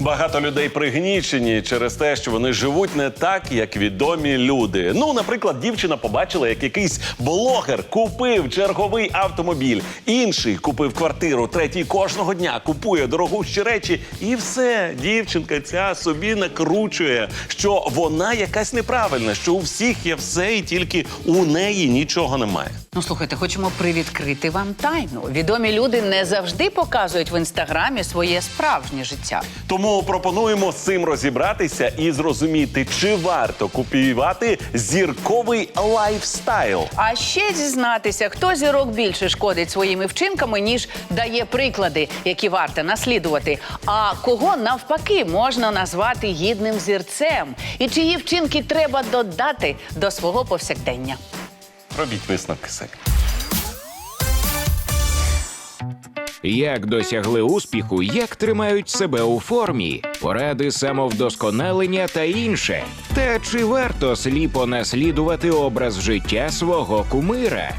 Багато людей пригнічені через те, що вони живуть не так, як відомі люди. Ну, наприклад, дівчина побачила, як якийсь блогер купив черговий автомобіль, інший купив квартиру, третій кожного дня купує дорогущі речі, і все. Дівчинка ця собі накручує, що вона якась неправильна, що у всіх є все, і тільки у неї нічого немає. Ну, слухайте, хочемо привідкрити вам тайну. Відомі люди не завжди показують в інстаграмі своє справжнє життя. Тому пропонуємо з цим розібратися і зрозуміти, чи варто купувати зірковий лайфстайл. А ще дізнатися, хто зірок більше шкодить своїми вчинками, ніж дає приклади, які варто наслідувати. А кого навпаки можна назвати гідним зірцем, і чиї вчинки треба додати до свого повсякдення. Робіть висновки самі. Як досягли успіху, як тримають себе у формі, поради самовдосконалення та інше. Та чи варто сліпо наслідувати образ життя свого кумира?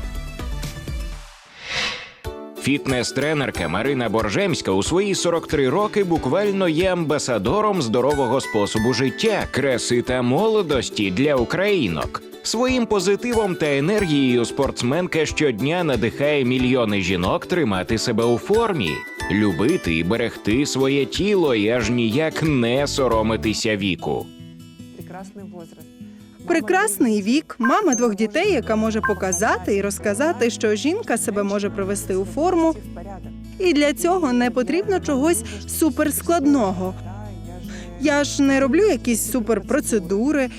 Фітнес-тренерка Марина Боржемська у свої 43 роки буквально є амбасадором здорового способу життя, краси та молодості для українок. Своїм позитивом та енергією спортсменка щодня надихає мільйони жінок тримати себе у формі, любити і берегти своє тіло і аж ніяк не соромитися віку. прекрасный возраст. Прекрасний вік, мама двох дітей, яка може показати і розказати, що жінка себе може привести у форму, і для цього не потрібно чогось суперскладного. Да, я ж Я ж не роблю якісь суперпроцедури.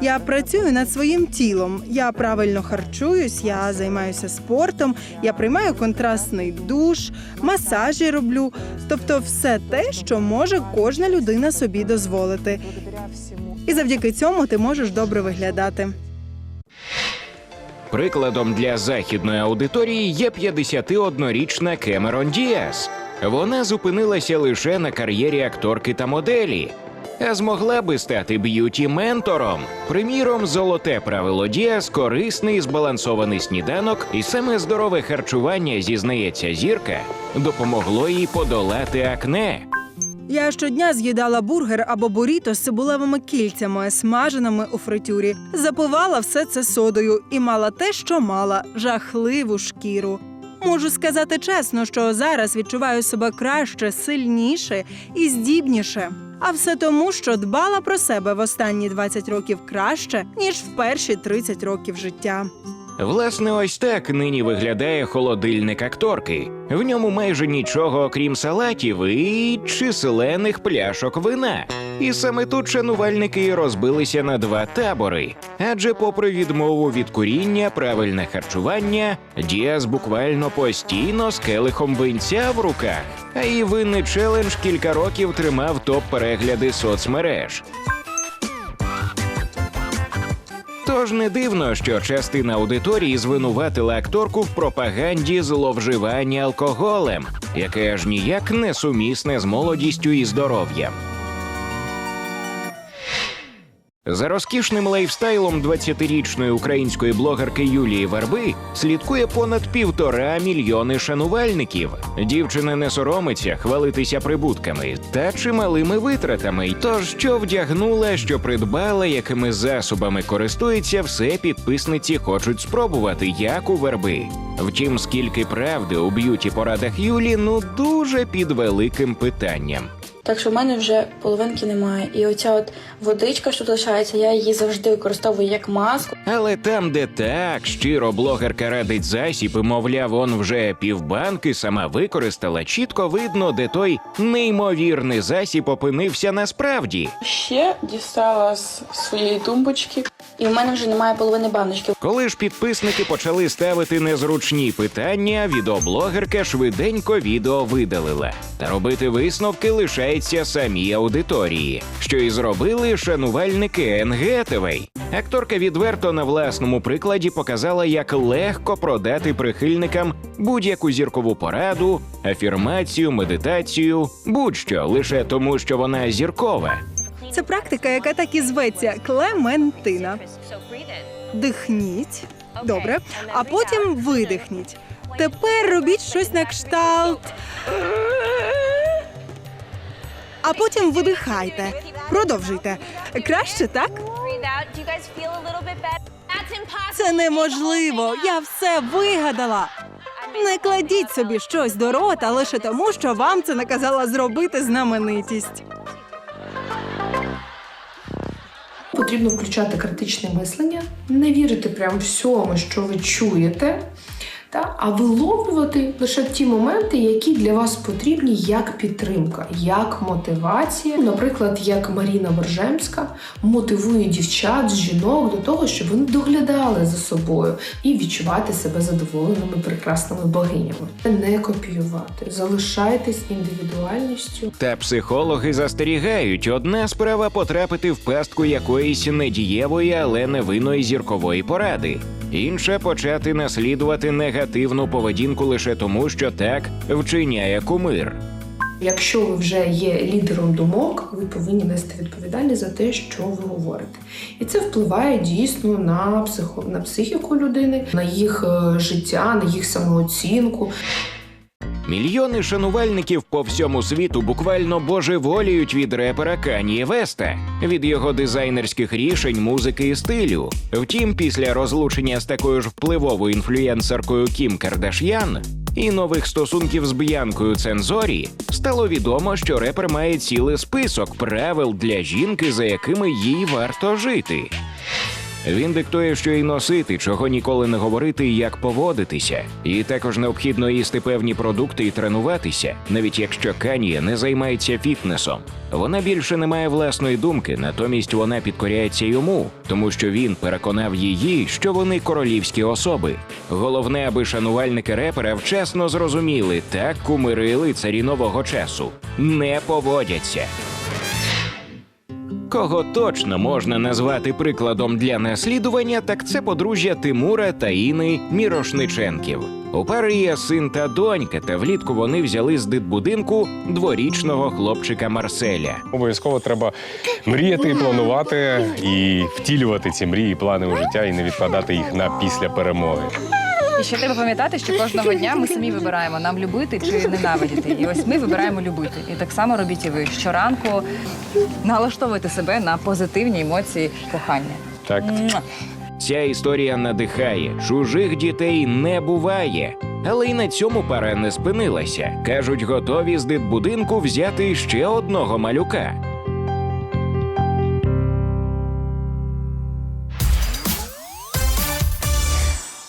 Я працюю над своїм тілом. Я правильно харчуюсь, я займаюся спортом, я приймаю контрастний душ, масажі роблю. Тобто, все те, що може кожна людина собі дозволити. І завдяки цьому ти можеш добре виглядати. Прикладом для західної аудиторії є 51-річна Кемерон Діас. Вона зупинилася лише на кар'єрі акторки та моделі, змогла би стати б'юті-ментором. Приміром, золоте правило Діас корисний збалансований сніданок, і саме здорове харчування, зізнається зірка, допомогло їй подолати акне. Я щодня з'їдала бургер або буріто з цибулевими кільцями, смаженими у фритюрі. Запивала все це содою і мала те, що мала жахливу шкіру. Можу сказати чесно, що зараз відчуваю себе краще, сильніше і здібніше. А все тому, що дбала про себе в останні 20 років краще, ніж в перші 30 років життя. Власне, ось так нині виглядає холодильник акторки. В ньому майже нічого, окрім салатів і численних пляшок вина. І саме тут шанувальники розбилися на два табори. Адже, попри відмову від куріння, правильне харчування, Діас буквально постійно з келихом винця в руках. А її винний челендж кілька років тримав топ перегляди соцмереж. Тож не дивно, що частина аудиторії звинуватила акторку в пропаганді зловживання алкоголем, яке аж ніяк не сумісне з молодістю і здоров'ям. За розкішним лайфстайлом 20-річної української блогерки Юлії Верби слідкує понад півтора мільйони шанувальників. Дівчина не соромиться хвалитися прибутками та чималими витратами. Тож що вдягнула, що придбала, якими засобами користується, все підписниці хочуть спробувати, як у верби. Втім, скільки правди у б'юті порадах Юлі, ну дуже під великим питанням. Так що в мене вже половинки немає. І оця от водичка, що залишається, я її завжди використовую як маску. Але там, де так щиро блогерка радить засіб, і, мовляв, он вже півбанки сама використала, чітко видно, де той неймовірний засіб опинився насправді. Ще дістала з своєї тумбочки, і в мене вже немає половини баночки. Коли ж підписники почали ставити незручні питання, відеоблогерка швиденько відео видалила. Та робити висновки лишається самій аудиторії, що і зробили шанувальники Енгетевей. Акторка відверто на власному прикладі показала, як легко продати прихильникам будь-яку зіркову пораду, афірмацію, медитацію, будь-що лише тому, що вона зіркова. Це практика, яка так і зветься Клементина. Дихніть. Добре. А потім видихніть. Тепер робіть щось на кшталт. А потім видихайте. Продовжуйте. Краще так? Це неможливо. Я все вигадала. Не кладіть собі щось до рота лише тому, що вам це наказала зробити знаменитість. Потрібно включати критичне мислення, не вірити прям всьому, що ви чуєте, та, а виловлювати лише ті моменти, які для вас потрібні як підтримка, як мотивація. Наприклад, як Маріна Боржемська мотивує дівчат, жінок до того, щоб вони доглядали за собою і відчувати себе задоволеними прекрасними богинями. Не копіювати, залишайтесь індивідуальністю. Та психологи застерігають, одна справа потрапити в пастку якоїсь недієвої, але невинної зіркової поради. Інша почати наслідувати негативну поведінку лише тому, що так вчиняє кумир. Якщо ви вже є лідером думок, ви повинні нести відповідальність за те, що ви говорите. І це впливає дійсно на психо, на психіку людини, на їх е, життя, на їх самооцінку. Мільйони шанувальників по всьому світу буквально божеволіють від репера Каніє Веста, від його дизайнерських рішень, музики і стилю. Втім, після розлучення з такою ж впливовою інфлюєнсеркою Кім Кардаш'ян і нових стосунків з Б'янкою Цензорі стало відомо, що репер має цілий список правил для жінки, за якими їй варто жити. Він диктує, що й носити, чого ніколи не говорити і як поводитися. І також необхідно їсти певні продукти і тренуватися, навіть якщо Канія не займається фітнесом. Вона більше не має власної думки, натомість вона підкоряється йому, тому що він переконав її, що вони королівські особи. Головне, аби шанувальники репера вчасно зрозуміли, так кумири лицарі нового часу не поводяться. Кого точно можна назвати прикладом для наслідування, так це подружжя Тимура та Іни Мірошниченків. У пари є син та донька, та влітку вони взяли з дитбудинку дворічного хлопчика Марселя. Обов'язково треба мріяти, і планувати і втілювати ці мрії, плани у життя і не відкладати їх на після перемоги. І ще треба пам'ятати, що кожного дня ми самі вибираємо нам любити чи ненавидіти. І ось ми вибираємо любити. І так само робіть і ви щоранку налаштовуйте себе на позитивні емоції кохання. Так. Ця історія надихає, чужих дітей не буває. Але й на цьому пара не спинилася. Кажуть, готові з дитбудинку взяти ще одного малюка.